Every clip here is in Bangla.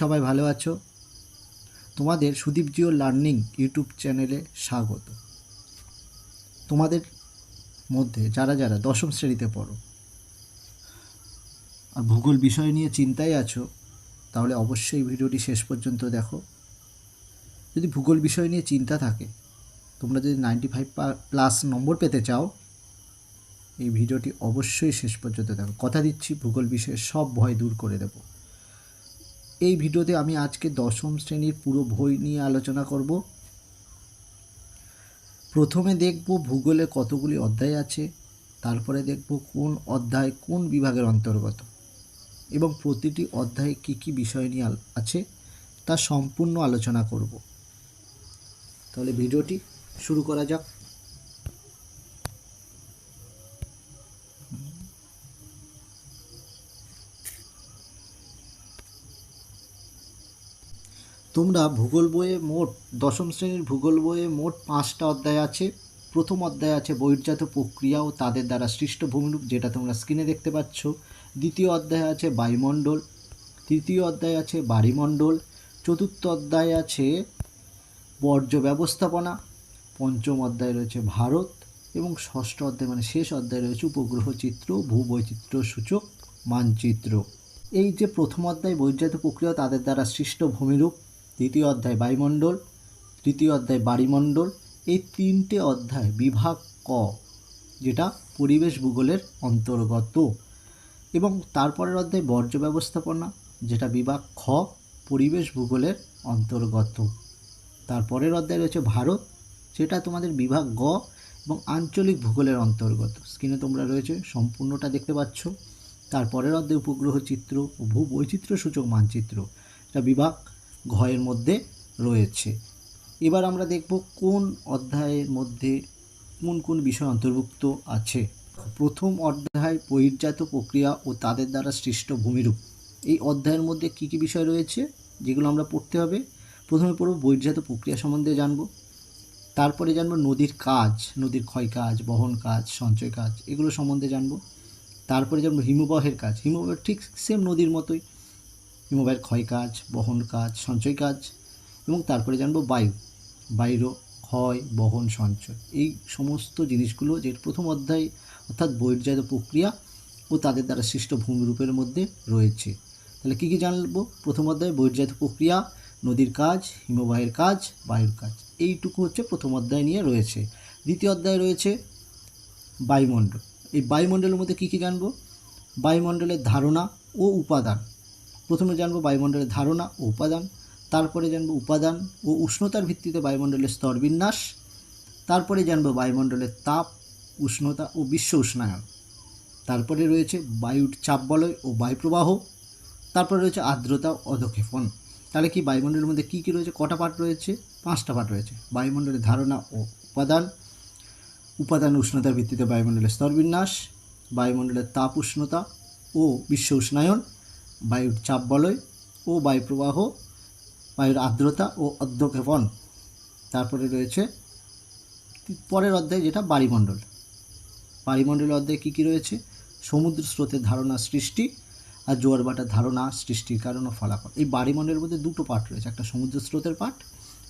সবাই ভালো আছো। তোমাদের সুদীপ জিও লার্নিং ইউটিউব চ্যানেলে স্বাগত। তোমাদের মধ্যে যারা যারা দশম শ্রেণীতে পড়ো, আর ভূগোল বিষয় নিয়ে চিন্তায় আছো, তাহলে অবশ্যই ভিডিওটি শেষ পর্যন্ত দেখো। যদি ভূগোল বিষয় নিয়ে চিন্তা থাকে, তোমরা যদি নাইনটি ফাইভ প্লাস নম্বর পেতে চাও, এই ভিডিওটি অবশ্যই শেষ পর্যন্ত দেখো। কথা দিচ্ছি, ভূগোল বিষয়ে সব ভয় দূর করে দেবো। এই ভিডিওতে আমি আজকে দশম শ্রেণির পুরো বই নিয়ে আলোচনা করব। প্রথমে দেখব ভূগোলে কতগুলি অধ্যায় আছে, তারপরে দেখব কোন অধ্যায় কোন বিভাগের অন্তর্গত, এবং প্রতিটি অধ্যায়ে কী কী বিষয় নিয়ে আছে তা সম্পূর্ণ আলোচনা করব। তাহলে ভিডিওটি শুরু করা যাক। তোমরা ভূগোল বইয়ে মোট দশম শ্রেণির ভূগোল বইয়ে মোট পাঁচটা অধ্যায় আছে। প্রথম অধ্যায় আছে বহির্জাত প্রক্রিয়া ও তাদের দ্বারা সৃষ্ট ভূমিরূপ, যেটা তোমরা স্ক্রিনে দেখতে পাচ্ছ। দ্বিতীয় অধ্যায় আছে বায়ুমণ্ডল। তৃতীয় অধ্যায় আছে বাড়িমণ্ডল চতুর্থ অধ্যায় আছে বর্জ্য ব্যবস্থাপনা। পঞ্চম অধ্যায় রয়েছে ভারত। এবং ষষ্ঠ অধ্যায় মানে শেষ অধ্যায় রয়েছে উপগ্রহ চিত্র, ভূবৈচিত্র্য সূচক, মানচিত্র। এই যে প্রথম অধ্যায় বৈজাত প্রক্রিয়া তাদের দ্বারা সৃষ্ট ভূমিরূপ দ্বিতীয় অধ্যায় বায়ুমণ্ডল, তৃতীয় অধ্যায় বাড়িমণ্ডল, এই তিনটে অধ্যায় বিভাগ ক, যেটা পরিবেশ ভূগোলের অন্তর্গত। এবং তারপরের অধ্যায় বর্জ্য ব্যবস্থাপনা, যেটা বিভাগ খ, পরিবেশ ভূগোলের অন্তর্গত। তারপরের অধ্যায় রয়েছে ভারত যেটা তোমাদের বিভাগ গ এবং আঞ্চলিক ভূগোলের অন্তর্গত। স্ক্রিনে তোমরা রয়েছে, সম্পূর্ণটা দেখতে পাচ্ছ। তারপরের অধ্যায় উপগ্রহ চিত্র ও ভূবৈচিত্র্য সূচক মানচিত্র, এটা বিভাগ ঘয়ের মধ্যে রয়েছে। এবার আমরা দেখব কোন অধ্যায়ের মধ্যে কোন কোন বিষয় অন্তর্ভুক্ত আছে। প্রথম অধ্যায়, বহির্জাত প্রক্রিয়া ও তাদের দ্বারা সৃষ্ট ভূমিরূপ। এই অধ্যায়ের মধ্যে কী কী বিষয় রয়েছে, যেগুলো আমরা পড়তে হবে? প্রথমে পড়ব বহির্জাত প্রক্রিয়া সম্বন্ধে জানব। তারপরে জানব নদীর কাজ, নদীর ক্ষয় কাজ, বহন কাজ, সঞ্চয় কাজ, এগুলো সম্বন্ধে জানব। তারপরে জানব হিমবাহের কাজ। হিমবাহ ঠিক সেম নদীর মতোই। হিমবাহের ক্ষয় কাজ, বহন কাজ, সঞ্চয় কাজ এবং তারপরে জানব বায়ু। বায়ুর ক্ষয়, বহন, সঞ্চয়। এই সমস্ত জিনিসগুলো যে প্রথম অধ্যায় অর্থাৎ বহির্জাত প্রক্রিয়া ও তাদের দ্বারা সৃষ্ট ভূমিরূপের মধ্যে রয়েছে। তাহলে কী কী জানব? প্রথম অধ্যায় বহির্জাত প্রক্রিয়া, নদীর কাজ, হিমবাহের কাজ, বায়ুর কাজ। এইটুকু হচ্ছে প্রথম অধ্যায় নিয়ে রয়েছে। দ্বিতীয় অধ্যায় রয়েছে বায়ুমণ্ডল। এই বায়ুমণ্ডলের মধ্যে কী কী জানব? বায়ুমণ্ডলের ধারণা ও উপাদান। প্রথমে জানব বায়ুমণ্ডলের ধারণা ও উপাদান, তারপরে জানব উপাদান ও উষ্ণতার ভিত্তিতে বায়ুমণ্ডলের স্তর বিন্যাস, তারপরে জানব বায়ুমণ্ডলের তাপ, উষ্ণতা ও বিশ্ব উষ্ণায়ন। তারপরে রয়েছে বায়ুর চাপ বলয় ও বায়ুপ্রবাহ, তারপরে রয়েছে আর্দ্রতা অধক্ষেপণ। তাহলে কি বায়ুমণ্ডলের মধ্যে কী কী রয়েছে? কটা পার্ট রয়েছে? পাঁচটা পার্ট রয়েছে। বায়ুমণ্ডলের ধারণা ও উপাদান উপাদান উষ্ণতার ভিত্তিতে বায়ুমণ্ডলের স্তরবিন্যাস বায়ুমণ্ডলের তাপ উষ্ণতা ও বিশ্ব উষ্ণায়ন বায়ুর চাপ বলয় ও বায়ুপ্রবাহ, বায়ুর আর্দ্রতা ও অধ্যক্ষেপণ তারপরে রয়েছে পরের অধ্যায় যেটা বায়ুমণ্ডল বায়ুমণ্ডলের অধ্যায়ে কী কী রয়েছে? সমুদ্র স্রোতের ধারণা সৃষ্টি আর জোয়ার ভাটার ধারণা সৃষ্টির কারণ ও ফলাফল। এই বায়ুমণ্ডলের মধ্যে দুটো পার্ট রয়েছে, একটা সমুদ্র স্রোতের পার্ট,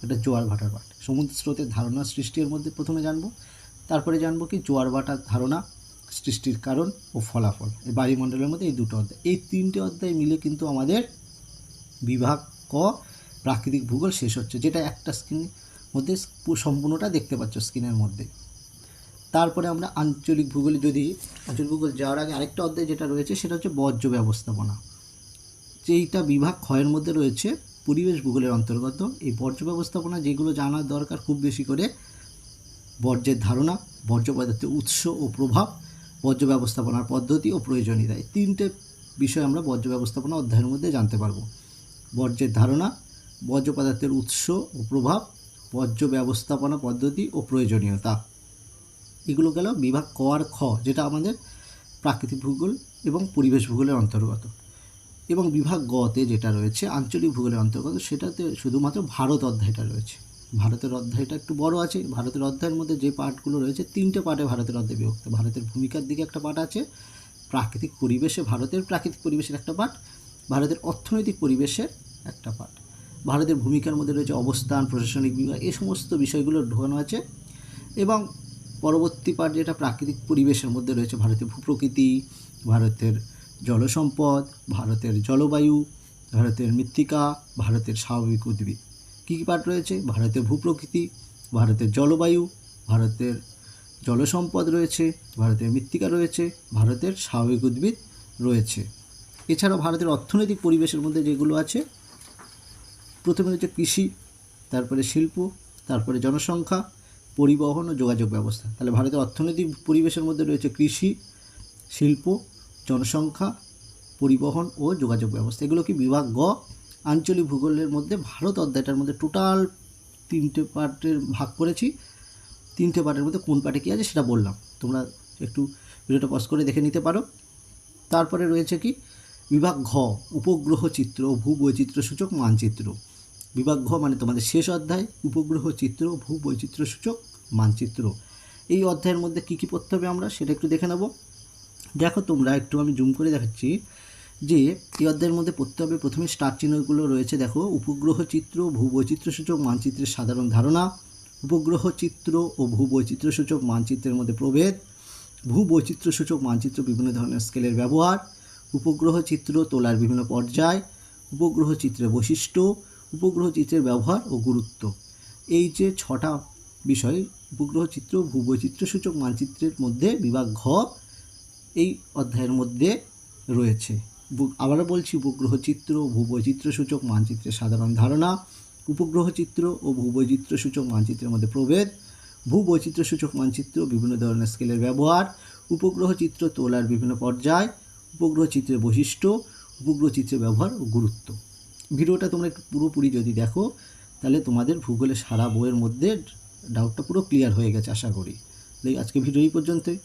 একটা জোয়ার ভাটার পার্ট। সমুদ্র স্রোতের ধারণা সৃষ্টির মধ্যে প্রথমে জানব, তারপরে জানব কি জোয়ার ভাটার ধারণা সৃষ্টির কারণ ও ফলাফল। এই বায়ুমণ্ডলের মধ্যে এই দুটো অধ্যায়। এই তিনটে অধ্যায় মিলে কিন্তু আমাদের বিভাগ ক, প্রাকৃতিক ভূগোল শেষ হচ্ছে, যেটা একটা স্ক্রিনের মধ্যে সম্পূর্ণটা দেখতে পাচ্ছ স্ক্রিনের মধ্যে। তারপরে আমরা আঞ্চলিক ভূগোলে, যদি আঞ্চলিক ভূগোল যাওয়ার আগে আরেকটা অধ্যায় যেটা রয়েছে, সেটা হচ্ছে বর্জ্য ব্যবস্থাপনা। যেইটা বিভাগ ক্ষয়ের মধ্যে রয়েছে, পরিবেশ ভূগোলের অন্তর্গত। এই বর্জ্য ব্যবস্থাপনা যেগুলো জানার দরকার খুব বেশি করে, বর্জ্যের ধারণা, বর্জ্য পদার্থের উৎস ও প্রভাব বর্জ্য ব্যবস্থাপনার পদ্ধতি ও প্রয়োজনীয়তা এই তিনটে বিষয় আমরা বর্জ্য ব্যবস্থাপনা অধ্যায়ের মধ্যে জানতে পারব। বর্জ্যের ধারণা, বর্জ্য পদার্থের উৎস ও প্রভাব বর্জ্য ব্যবস্থাপনা পদ্ধতি ও প্রয়োজনীয়তা। এগুলো গেল বিভাগ ক আর খ, যেটা আমাদের প্রাকৃতিক ভূগোল এবং পরিবেশ ভূগোলের অন্তর্গত। এবং বিভাগ গতে যেটা রয়েছে, আঞ্চলিক ভূগোলের অন্তর্গত, সেটাতে শুধুমাত্র ভারত অধ্যায়টা রয়েছে। ভারতের অধ্যায়টা একটু বড় আছে। ভারতের অধ্যায়ের মধ্যে যে পার্টগুলো রয়েছে, তিনটে পার্টে ভারতের অধ্যায় বিভক্ত। ভারতের ভূমিকার দিকে একটা পার্ট আছে, প্রাকৃতিক পরিবেশে ভারতের প্রাকৃতিক পরিবেশের একটা পার্ট ভারতের অর্থনৈতিক পরিবেশের একটা পার্ট ভারতের ভূমিকার মধ্যে রয়েছে অবস্থান, প্রশাসনিক বিভাগ এই সমস্ত বিষয়গুলো ঢোকানো আছে। এবং পরবর্তী পার্ট যেটা প্রাকৃতিক পরিবেশের মধ্যে রয়েছে, ভারতের ভূপ্রকৃতি, ভারতের জলসম্পদ, ভারতের জলবায়ু, ভারতের মৃত্তিকা, ভারতের স্বাভাবিক উদ্ভিদ। কী কী পার্ট রয়েছে? ভারতের ভূপ্রকৃতি, ভারতের জলবায়ু, ভারতের জলসম্পদ রয়েছে, ভারতের মৃত্তিকা রয়েছে, ভারতের স্বাভাবিক উদ্ভিদ রয়েছে। এছাড়াও ভারতের অর্থনৈতিক পরিবেশের মধ্যে যেগুলো আছে, প্রথমে হচ্ছে কৃষি, তারপরে শিল্প, তারপরে জনসংখ্যা, পরিবহন ও যোগাযোগ ব্যবস্থা। তাহলে ভারতের অর্থনৈতিক পরিবেশের মধ্যে রয়েছে কৃষি, শিল্প, জনসংখ্যা, পরিবহন ও যোগাযোগ ব্যবস্থা। এগুলো কি বিভাগ গ? আঞ্চলিক ভূগোলের মধ্যে ভারত অধ্যায়টার মধ্যে টোটাল তিনটে পার্টের ভাগ করেছি। তিনটে পার্টের মধ্যে কোন পার্টে কী আছে সেটা বললাম। তোমরা একটু ভিডিওটা পজ করে দেখে নিতে পারো। তারপরে রয়েছে কি, বিভাগ ঘ, উপগ্রহ চিত্র ভূবৈচিত্র্য সূচক মানচিত্র। বিভাগ ঘ মানে তোমাদের শেষ অধ্যায়, উপগ্রহ চিত্র ও ভূবৈচিত্র্য সূচক মানচিত্র। এই অধ্যায়ের মধ্যে কী কী পড়তে হবে আমরা সেটা একটু দেখে নেব। দেখো তোমরা, একটু আমি জুম করে দেখাচ্ছি। যে এই অধ্যায়ের মধ্যে পড়তে হবে প্রথমে স্টার চিহ্নগুলো রয়েছে, দেখো, উপগ্রহ চিত্র ভূবৈচিত্র্য সূচক মানচিত্রের সাধারণ ধারণা, উপগ্রহ চিত্র ও ভূবৈচিত্র্য সূচক মানচিত্রের মধ্যে প্রভেদ ভূবৈচিত্র্য সূচক মানচিত্র বিভিন্ন ধরনের স্কেলের ব্যবহার, উপগ্রহ চিত্র তোলার বিভিন্ন পর্যায়, উপগ্রহ চিত্রের বৈশিষ্ট্য, উপগ্রহ চিত্রের ব্যবহার ও গুরুত্ব। এই যে ছটা বিষয়, উপগ্রহ চিত্র ও ভূবৈচিত্র্য সূচক মানচিত্রের মধ্যে বিভাগ ঘ এই অধ্যায়ের মধ্যে রয়েছে। আবারও বলছি উপগ্রহ চিত্র ও ভূবৈচিত্র্য সূচক মানচিত্রের সাধারণ ধারণা। উপগ্রহ চিত্র ও ভূবৈচিত্র্য সূচক মানচিত্রের মধ্যে প্রভেদ। ভূবৈচিত্র্য সূচক মানচিত্র বিভিন্ন ধরনের স্কেলের ব্যবহার। উপগ্রহ চিত্র তোলার বিভিন্ন পর্যায়। উপগ্রহ চিত্রের বৈশিষ্ট্য। উপগ্রহ চিত্রের ব্যবহার ও গুরুত্ব। ভিডিওটা তোমরা একটু পুরোপুরি যদি দেখো, তাহলে তোমাদের ভূগোলের সারা বইয়ের মধ্যে ডাউটটা পুরো ক্লিয়ার হয়ে গেছে, আশা করি। তাই আজকে ভিডিও এই পর্যন্তই।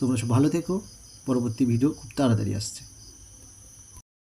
তোমরা সব ভালো থেকো। পরবর্তী ভিডিও খুব তাড়াতাড়ি আসছে।